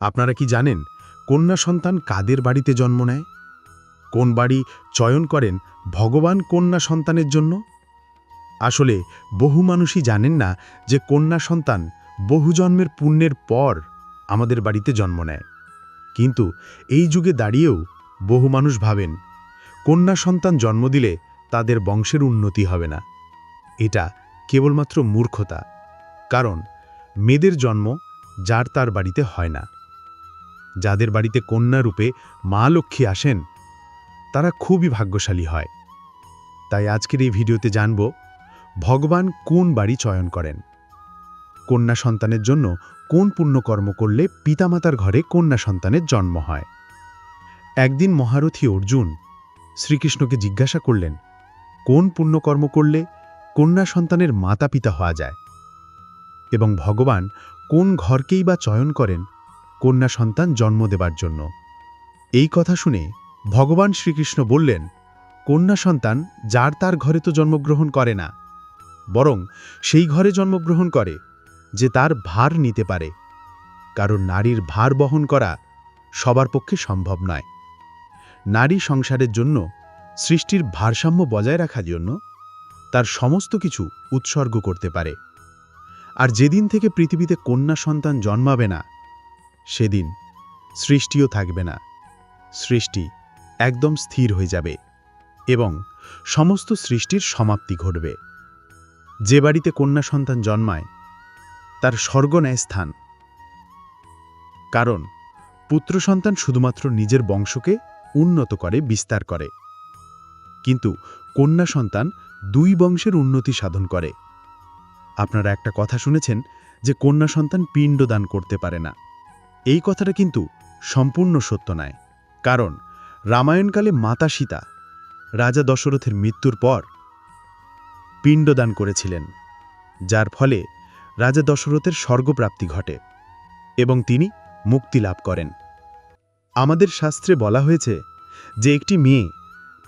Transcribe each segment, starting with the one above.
আপনারা কি জানেন কন্যা সন্তান কাদের বাড়িতে জন্ম নেয়? কোন বাড়ি চয়ন করেন ভগবান কন্যা সন্তানের জন্য? আসলে বহু মানুষই জানেন না যে কন্যা সন্তান বহু জন্মের পুণ্যের পর আমাদের বাড়িতে জন্ম নেয়। কিন্তু এই যুগে দাঁড়িয়েও বহু মানুষ ভাবেন, কন্যা সন্তান জন্ম দিলে তাদের বংশের উন্নতি হবে না। এটা কেবলমাত্র মূর্খতা। কারণ মেয়েদের জন্ম যার তার বাড়িতে হয় না। যাদের বাড়িতে কন্যা রূপে মা লক্ষ্মী আসেন, তারা খুবই ভাগ্যশালী হয়। তাই আজকের এই ভিডিওতে জানব, ভগবান কোন বাড়ি চয়ন করেন? কন্যা সন্তানের জন্য কোন পুণ্যকর্ম করলে পিতামাতার ঘরে কন্যা সন্তানের জন্ম হয়? একদিন মহারথী অর্জুন শ্রীকৃষ্ণকে জিজ্ঞাসা করলেন, কোন পুণ্যকর্ম করলে কন্যা সন্তানের মাতা পিতা হওয়া যায়? এবং ভগবান কোন ঘরকেই বা চয়ন করেন কন্যা সন্তান জন্ম দেবার জন্য। এই কথা শুনে ভগবান শ্রীকৃষ্ণ বললেন, কন্যা সন্তান, যার তার ঘরে তো জন্মগ্রহণ করে না, বরং সেই ঘরে জন্মগ্রহণ করে, যে তার ভার নিতে পারে। কারণ নারীর ভার বহন করা সবার পক্ষে সম্ভব নয়। নারী সংসারের জন্য সৃষ্টির ভারসাম্য বজায় রাখার জন্য তার সমস্ত কিছু উৎসর্গ করতে পারে। আর যেদিন থেকে পৃথিবীতে কন্যা সন্তান জন্মাবে না সেদিন সৃষ্টিও থাকবে না। সৃষ্টি একদম স্থির হয়ে যাবে এবং সমস্ত সৃষ্টির সমাপ্তি ঘটবে। যে বাড়িতে কন্যা সন্তান জন্মায়, তার স্বর্গন্যায় স্থান। কারণ পুত্র সন্তান শুধুমাত্র নিজের বংশকে উন্নত করে, বিস্তার করে। কিন্তু কন্যা সন্তান দুই বংশের উন্নতি সাধন করে। আপনারা একটা কথা শুনেছেন যে কন্যা সন্তান পিণ্ডদান করতে পারে না। এই কথাটা কিন্তু সম্পূর্ণ সত্য নয়। কারণ রামায়ণকালে মাতা সীতা রাজা দশরথের মৃত্যুর পর পিণ্ডদান করেছিলেন, যার ফলে রাজা দশরথের স্বর্গপ্রাপ্তি ঘটে এবং তিনি মুক্তি লাভ করেন। আমাদের শাস্ত্রে বলা হয়েছে যে একটি মেয়ে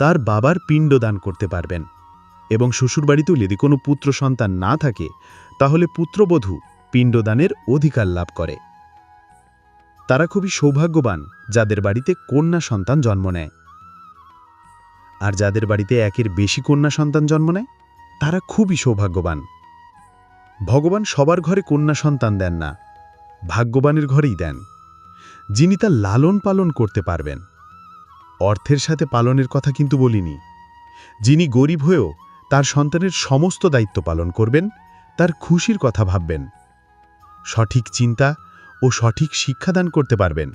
তার বাবার পিণ্ডদান করতে পারবেন এবং শ্বশুরবাড়িতেও যদি কোনো পুত্র সন্তান না থাকে, তাহলে পুত্রবধূ পিণ্ডদানের অধিকার লাভ করে। তারা খুবই সৌভাগ্যবান যাদের বাড়িতে কন্যা সন্তান জন্ম নেয়। আর যাদের বাড়িতে একের বেশি কন্যা সন্তান জন্ম নেয়, তারা খুবই সৌভাগ্যবান। ভগবান সবার ঘরে কন্যা সন্তান দেন না, ভাগ্যবানের ঘরেই দেন, যিনি তা লালন পালন করতে পারবেন। অর্থের সাথে পালনের কথা কিন্তু বলিনি, যিনি গরিব হয়েও তার সন্তানের সমস্ত দায়িত্ব পালন করবেন, তার খুশির কথা ভাববেন। সঠিক চিন্তা ও সঠিক শিক্ষাদান করতে পারবেন।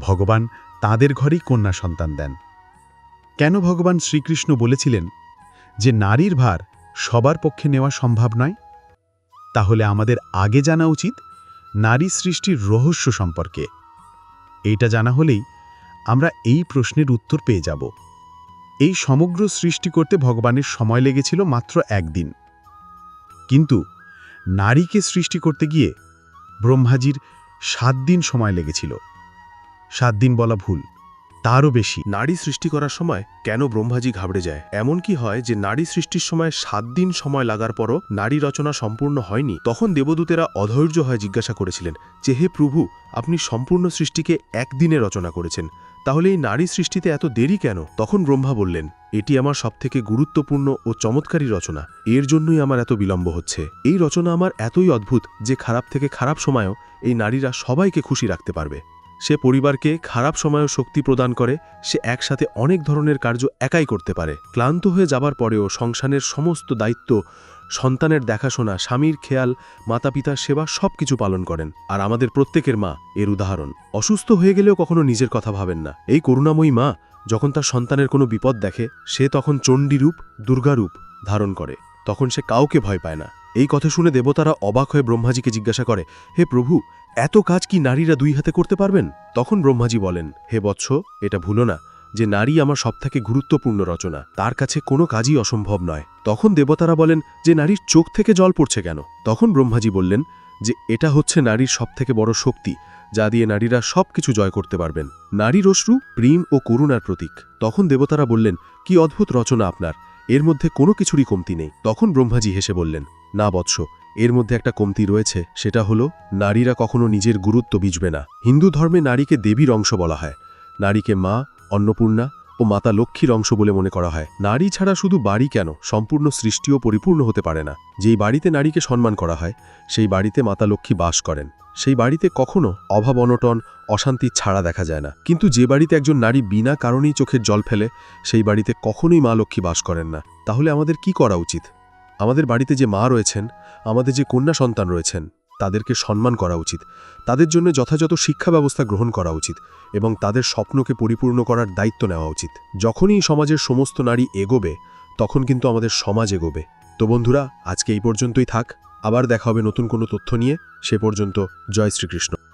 ভগবান তাদের ঘরেই কন্যা সন্তান দেন। কেন ভগবান শ্রীকৃষ্ণ বলেছিলেন যে নারীর ভার সবার পক্ষে নেওয়া সম্ভব নয়? তাহলে আমাদের আগে জানা উচিত নারী সৃষ্টির রহস্য সম্পর্কে। এইটা জানা হলেই আমরা এই প্রশ্নের উত্তর পেয়ে যাব। এই সমগ্র সৃষ্টি করতে ভগবানের সময় লেগেছিল মাত্র একদিন। কিন্তু নারীকে সৃষ্টি করতে গিয়ে ব্রহ্মাজির সাত দিন সময় লেগেছিল। সাত দিন বলা ভুল, তারও বেশি। নারী সৃষ্টি করার সময় কেন ব্রহ্মাজি ঘাবড়ে যায়? এমন কি হয় যে নারী সৃষ্টির সময় সাত দিন সময় লাগার পরও নারী রচনা সম্পূর্ণ হয়নি? তখন দেবদূতেরা অধৈর্য হয়ে জিজ্ঞাসা করেছিলেন যে, হে প্রভু, আপনি সম্পূর্ণ সৃষ্টিকে একদিনে রচনা করেছেন। তাহলে এই নারী সৃষ্টিতে এত দেরি কেন? তখন ব্রহ্মা বললেন, এটি আমার সবথেকে গুরুত্বপূর্ণ ও চমৎকারী রচনা। এর জন্যই আমার এত বিলম্ব হচ্ছে। এই রচনা আমার এতই অদ্ভুত যে খারাপ থেকে খারাপ সময়ও এই নারীরা সবাইকে খুশি রাখতে পারবে। সে পরিবারকে খারাপ সময়েও শক্তি প্রদান করে, সে একসাথে অনেক ধরনের কার্য একাই করতে পারে। ক্লান্ত হয়ে যাবার পরেও সংসারের সমস্ত দায়িত্ব, সন্তানের দেখাশোনা, স্বামীর খেয়াল মাতা পিতার সেবা সব কিছু পালন করেন। আর আমাদের প্রত্যেকের মা এর উদাহরণ। অসুস্থ হয়ে গেলেও কখনো নিজের কথা ভাবেন না। এই করুণাময়ী মা যখন তার সন্তানের কোনো বিপদ দেখে, সে তখন চণ্ডীরূপ, দুর্গারূপ ধারণ করে। তখন সে কাউকে ভয় পায় না। এই কথা শুনে দেবতারা অবাক হয়ে ব্রহ্মাজিকে জিজ্ঞাসা করে, হে প্রভু, এত কাজ কি নারীরা দুই হাতে করতে পারবেন? তখন ব্রহ্মাজি বলেন, হে বৎস, এটা ভুলো না যে নারী আমার সবথেকে গুরুত্বপূর্ণ রচনা, তার কাছে কোনো কাজই অসম্ভব নয়। তখন দেবতারা বলেন, যে নারীর চোখ থেকে জল পড়ছে কেন? তখন ব্রহ্মাজি বললেন, যে এটা হচ্ছে নারীর সবথেকে বড় শক্তি, যা দিয়ে নারীরা সবকিছু জয় করতে পারবেন। নারীর অশ্রু, প্রেম ও করুণার প্রতীক। তখন দেবতারা বললেন, কি অদ্ভুত রচনা আপনার, এর মধ্যে কোনো কিছুরই কমতি নেই। তখন ব্রহ্মাজি হেসে বললেন না বৎস, এর মধ্যে একটা কমতি রয়েছে, সেটা হলো, নারীরা কখনো নিজের গুরুত্ব বুঝবে না। হিন্দু ধর্মে নারীকে দেবীর অংশ বলা হয়। নারীকে মা, অন্নপূর্ণা ও মাতা লক্ষ্মীর অংশ বলে মনে করা হয়। নারী ছাড়া শুধু বাড়ি কেন? সম্পূর্ণ সৃষ্টিও পরিপূর্ণ হতে পারে না। যেই বাড়িতে নারীকে সম্মান করা হয়, সেই বাড়িতে মাতা লক্ষ্মী বাস করেন। সেই বাড়িতে কখনো অভাব, অনটন, অশান্তি ছাড়া দেখা যায় না। কিন্তু যে বাড়িতে একজন নারী বিনা কারণেই চোখের জল ফেলে, সেই বাড়িতে কখনোই মা লক্ষ্মী বাস করেন না। তাহলে আমাদের কি করা উচিত? আমাদের বাড়িতে যে মা রয়েছেন, আমাদের যে কন্যা সন্তান রয়েছেন, তাদেরকে সম্মান করা উচিত। তাদের জন্য যথাযথ শিক্ষা ব্যবস্থা গ্রহণ করা উচিত এবং তাদের স্বপ্নকে পরিপূর্ণ করার দায়িত্ব নেওয়া উচিত। যখনই সমাজের সমস্ত নারী এগোবে, তখন কিন্তু আমাদের সমাজ এগোবে। তো বন্ধুরা, আজকে এই পর্যন্তই থাক। আবার দেখা হবে নতুন কোনো তথ্য নিয়ে। সে পর্যন্ত জয় শ্রীকৃষ্ণ।